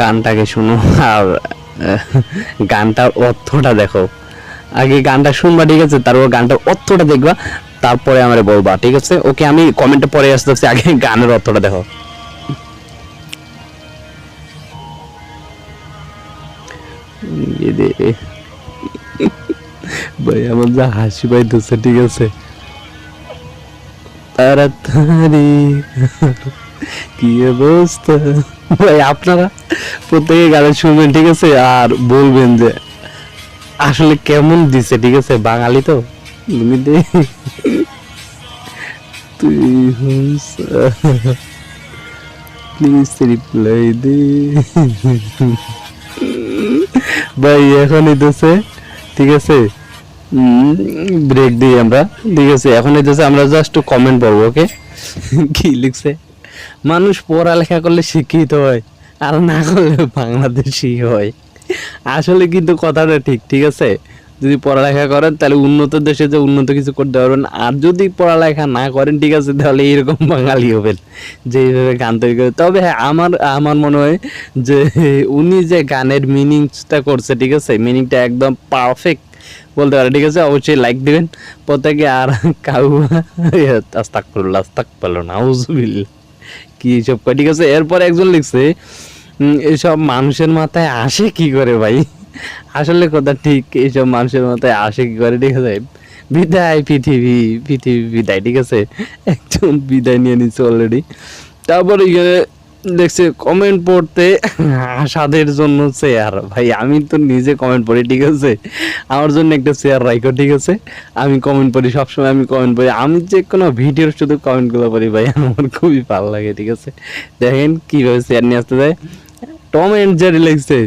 গানটাকে শুনো আর গানটার অর্থটা দেখো। আগে গানটা শুনবা, ঠিক আছে? তারপর গানটার অর্থটা দেখবা, তারপরে আমার বলবা, ঠিক আছে? ওকে, আমি কমেন্টে পরে আসতেছি, আগে গানের অর্থটা দেখো। ভাই, আমার যা হাসি পাইতেছে, ঠিক আছে? তাড়াতাড়ি। কি অবস্থা? ভাই, আপনারা প্রত্যেকে গান শুনবেন, ঠিক আছে? আর বলবেন যে, আসলে কেমন দিছে, ঠিক আছে? বাঙালি তো। তুমি প্লিজ রিপ্লাই দে। ভাই ঠিক আছে? ব্রেক দিই আমরা, ঠিক আছে? এখন দিতেছে আমরা জাস্ট কমেন্ট পড়ব ওকে কি লিখছে? মানুষ পড়ালেখা করলে শিক্ষিত হয়, আর না করলে বাংলাদেশি হয়। আসলে কিন্তু কথাটা ঠিক ঠিক আছে? যদি পড়ালেখা করেন, তাহলে উন্নত দেশে যে উন্নত কিছু করতে পারবেন, আর যদি পড়ালেখা না করেন, ঠিক আছে, তাহলে এরকম বাঙালি হবেন, যে এইভাবে গান তৈরি করে। তবে হ্যাঁ আমার আমার মনে হয় যে উনি যে গানের মিনিংসটা করছে, ঠিক আছে, মিনিংটা একদম পারফেক্ট বলতে পারে, ঠিক আছে, অবশ্যই লাইক দিবেন। প্রত্যেকে আর কাউ আস্তাক পেল আস্তাক পেল না কি সব কয়? ঠিক আছে, এরপর একজন লিখছে এইসব মানুষের মাথায় আসে কি করে ভাই? আসলে কথা ঠিক এইসব মানুষের মাথায় আসে কি করে, ঠিক আছে? বিদায় পৃথিবী পৃথিবী বিদায়, ঠিক আছে? একজন বিদায় নিয়ে নিচ্ছে অলরেডি তারপর দেখছে কমেন্ট পড়তে আশাদের জন্য চেয়ার ভাই, আমি তো নিজে কমেন্ট পড়ি, ঠিক আছে? আমার জন্য একটা চেয়ার রাখো ঠিক আছে? আমি কমেন্ট পড়ি, সবসময় আমি কমেন্ট পড়ি। আমি যে কোনো ভিডিওর শুধু কমেন্টগুলো পড়ি, ভাই, আমার খুবই ভালো লাগে, ঠিক আছে? দেখেন কীভাবে চেয়ার নিয়ে আসতে যায় টম এন্ড জেরি লিখছে,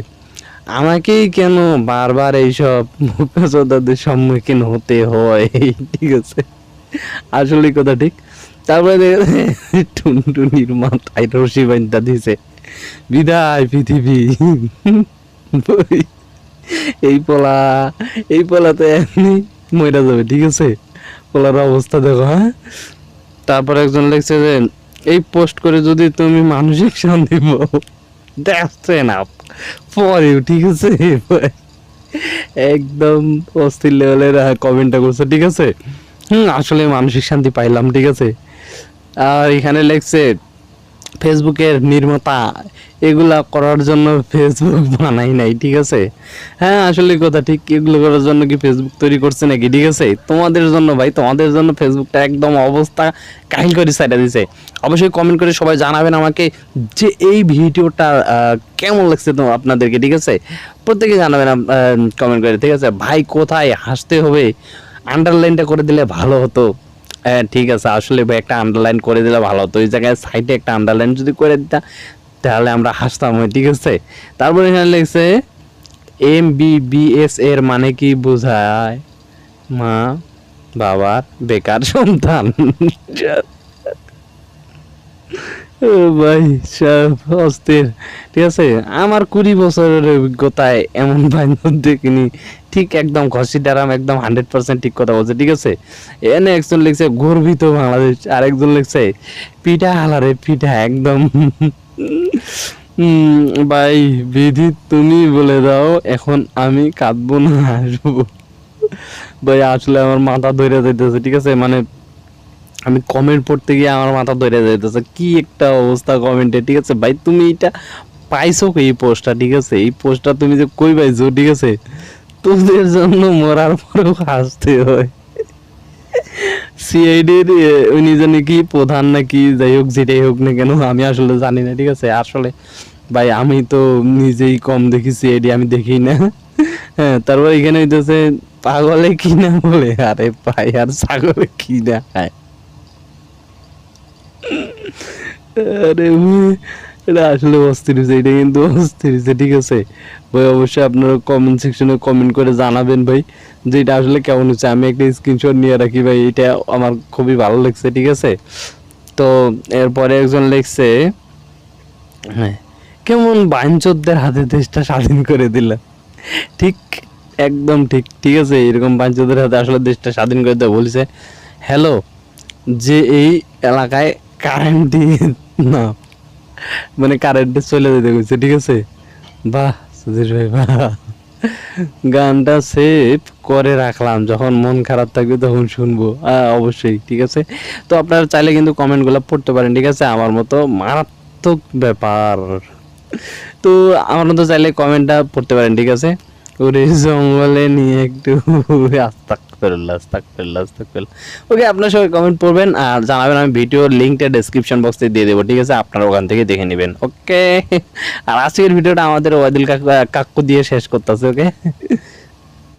আমাকেই কেন বারবার এইসব মুখোশোদাদের সম্মুখীন হতে হয়? ঠিক আছে? আসলে কথা ঠিক। তারপরে টুনটুনির মাথায় রশি দিছে, বিদায় পৃথিবী। এই পোলা এই পোলা তো এমনি মরে যাবে, ঠিক আছে? পোলার অবস্থা দেখো হ্যাঁ? তারপর একজন লিখছে যে, এই পোস্ট করে যদি তুমি মানসিক শান্তি পাও এনাফ ফর ইউ ঠিক আছে? একদম অস্থির লেভেলের কমেন্টটা করছে, ঠিক আছে? হুম, আসলে মানসিক শান্তি পাইলাম, ঠিক আছে? আর এখানে লেখছে ফেসবুকের নির্মাতা। এগুলা করার জন্য ফেসবুক বানাই নাই, ঠিক আছে? হ্যাঁ আসলে কথা ঠিক, এগুলো করার জন্য কি ফেসবুক তৈরি করছে নাকি, ঠিক আছে? তোমাদের জন্য ভাই, তোমাদের জন্য ফেসবুকটা একদম অবস্থা কাহিল করে সাইডা দিছে। অবশ্যই কমেন্ট করে সবাই জানাবেন আমাকে যে এই ভিডিওটা কেমন লাগছে তো আপনাদেরকে, ঠিক আছে? প্রত্যেকে জানাবেন কমেন্ট করে, ঠিক আছে? ভাই, কোথায় হাসতে হবে? আন্ডারলাইনটা করে দিলে ভালো হতো। হ্যাঁ ঠিক আছে। আসলে ভাই, একটা আন্ডারলাইন করে দিলে ভালো হতো। ওই জায়গায় সাইডে একটা আন্ডারলাইন যদি করে দিতাম তাহলে আমরা হাসতাম ঠিক আছে? তারপরে এখানে লিখছে এম বি বি এস এর মানে কি বোঝায়? মা, বাবার, বেকার সন্তান। ভাই, সব অস্থির। ঠিক আছে, আমার কুড়ি বছরের অভিজ্ঞতায় এমন দেখিনি। ঠিক একদম ঘষি একদম হান্ড্রেড পার্সেন্ট ঠিক কথা বলছে, ঠিক আছে? এনে একজন লিখছে, গর্বিত বাংলাদেশ। আর একজন লিখছে, পিঠা হালারে, পিঠা একদম। ভাই, বিধি তুমি বলে দাও, এখন আমি কাঁদবো না আসব ভাই, আসলে আমার মাথা ধরে যাইতেছে, ঠিক আছে? মানে আমি কমেন্ট পড়তে গিয়ে আমার মাথা ধরে যাইতেছে। কি একটা অবস্থা কমেন্টে ঠিক আছে? ভাই, তুমি এটা পাইছো এই পোস্টটা, ঠিক আছে? এই পোস্টটা তুমি যে কই পাইছো, ঠিক আছে? তোদের জন্য মরার পরেও হাসতে হয়। সিআইডির উনি জানি কি প্রধান নাকি যাই হোক, যেটাই হোক না কেন, আমি আসলে জানি না, ঠিক আছে? আসলে, ভাই, আমি তো নিজেই কম দেখি সিআইডি আমি দেখি না। হ্যাঁ তারপর এখানে হইতেছে, পাগলে কি না বলে? আরে ভাই, আর ছাগলে কি না খায় আরে এটা আসলে অস্থির হয়েছে এটা কিন্তু অস্থির হয়েছে ঠিক আছে? ভাই, অবশ্যই আপনারা কমেন্ট সেকশনে কমেন্ট করে জানাবেন ভাই, যে এটা আসলে কেমন হচ্ছে? আমি একটা স্ক্রিনশট নিয়ে রাখি ভাই, এটা আমার খুবই ভালো লাগছে, ঠিক আছে? তো এরপরে একজন লিখছে হ্যাঁ কেমন বাঞ্চোরদের হাতে দেশটা স্বাধীন করে দিল। ঠিক, একদম ঠিক ঠিক আছে? এরকম বাঞ্চোরদের হাতে আসলে দেশটা স্বাধীন করে দেওয়া বলছে। হ্যালো যে এই এলাকায় কারেন্ট দিয়ে না। মানে কারেন্টে চলে যেতে গেছে ঠিক আছে? বাহ সুধীর ভাই বাহ। গানটা সেভ করে রাখলাম যখন মন খারাপ থাকবে তখন শুনব। আহ, অবশ্যই ঠিক আছে? তো আপনারা চাইলে কিন্তু কমেন্টগুলো পড়তে পারেন ঠিক আছে? আমার মতো মারাত্মক ব্যাপার। তো আমার মতো চাইলে কমেন্টটা পড়তে পারেন ঠিক আছে? ওরে জঙ্গলে নিয়ে একটু আস্তাক ফেরল্লা আস্তাক ফেরল্লা ওকে আপনার সবাই কমেন্ট পড়বেন আর জানাবেন আমি ভিডিওর লিঙ্কটা ডেসক্রিপশন বক্সে দিয়ে দেবো, ঠিক আছে? আপনারা ওখান থেকে দেখে নেবেন ওকে আর আজকের ভিডিওটা আমাদের ওয়াদিল কাকু দিয়ে শেষ করতেছে ওকে